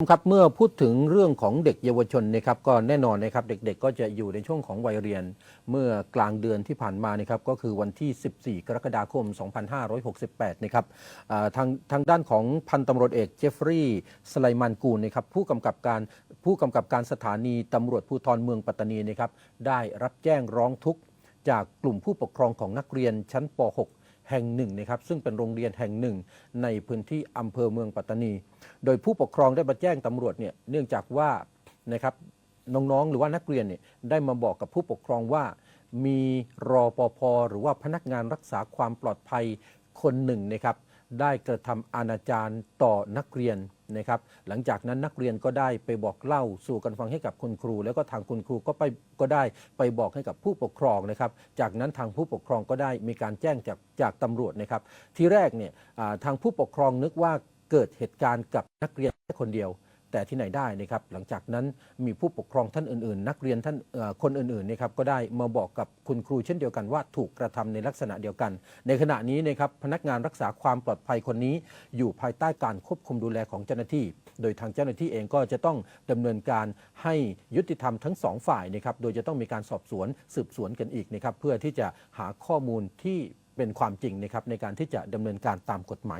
ครับเมื่อพูดถึงเรื่องของเด็กเยาวชนนะครับก็แน่นอนนะครับเด็กๆ ก็จะอยู่ในช่วงของวัยเรียน เมื่อกลางเดือนที่ผ่านมานะครับก็คือวันที่ 14 กรกฎาคม 2568 นะครับทางทางด้านของพันตำรวจเอกเจฟฟรีย์สไลมันกูลนะครับผู้กำกับการผู้กำกับการสถานีตำรวจภูธรเมืองปัตตานีนะครับได้รับแจ้งร้องทุกข์จากกลุ่มผู้ปกครองของนักเรียนชั้นป .6 แห่งหนึ่งนะครับซึ่งเป็นโรงเรียนแห่งหนึ่ง ในพื้นที่อำเภอเมืองปัตตานี โดยผู้ปกครองได้มาแจ้งตำรวจเนี่ยเนื่องจากว่านะครับน้องๆ หรือว่านักเรียนเนี่ยได้มาบอกกับผู้ปกครองว่า มีรอปภหรือว่าพนักงานรักษาความปลอดภัยคนหนึ่งนะครับ ได้กระทำอนาจารต่อนักเรียนนะครับ หลังจากนั้นนักเรียนก็ได้ไปบอกเล่าสู่กันฟังให้กับคุณครู แล้วก็ทางคุณครูก็ไปก็ได้ไปบอกให้กับผู้ปกครองนะครับ จากนั้นทางผู้ปกครองก็ได้มีการแจ้งจากจากตำรวจนะครับ ทีแรกเนี่ยทางผู้ปกครองนึกว่าเกิดเหตุการณ์กับนักเรียนแค่คนเดียว แต่ที่ไหนได้นะครับหลังจากนั้นมีผู้ปกครองท่านอื่นๆ นักเรียนท่านคนอื่นๆนะครับก็ได้มาบอกกับคุณครูเช่นเดียวกันว่าถูกกระทำในลักษณะเดียวกัน ในขณะนี้นะครับพนักงานรักษาความปลอดภัยคนนี้ อยู่ภายใต้การควบคุมดูแลของเจ้าหน้าที่ โดยทางเจ้าหน้าที่เองก็จะต้องดำเนินการให้ยุติธรรมทั้งสองฝ่ายนะครับโดยจะต้องมีการสอบสวนสืบสวนกันอีกนะครับเพื่อที่จะหาข้อมูลที่เป็นความจริงนะครับในการที่จะดำเนินการตามกฎหมาย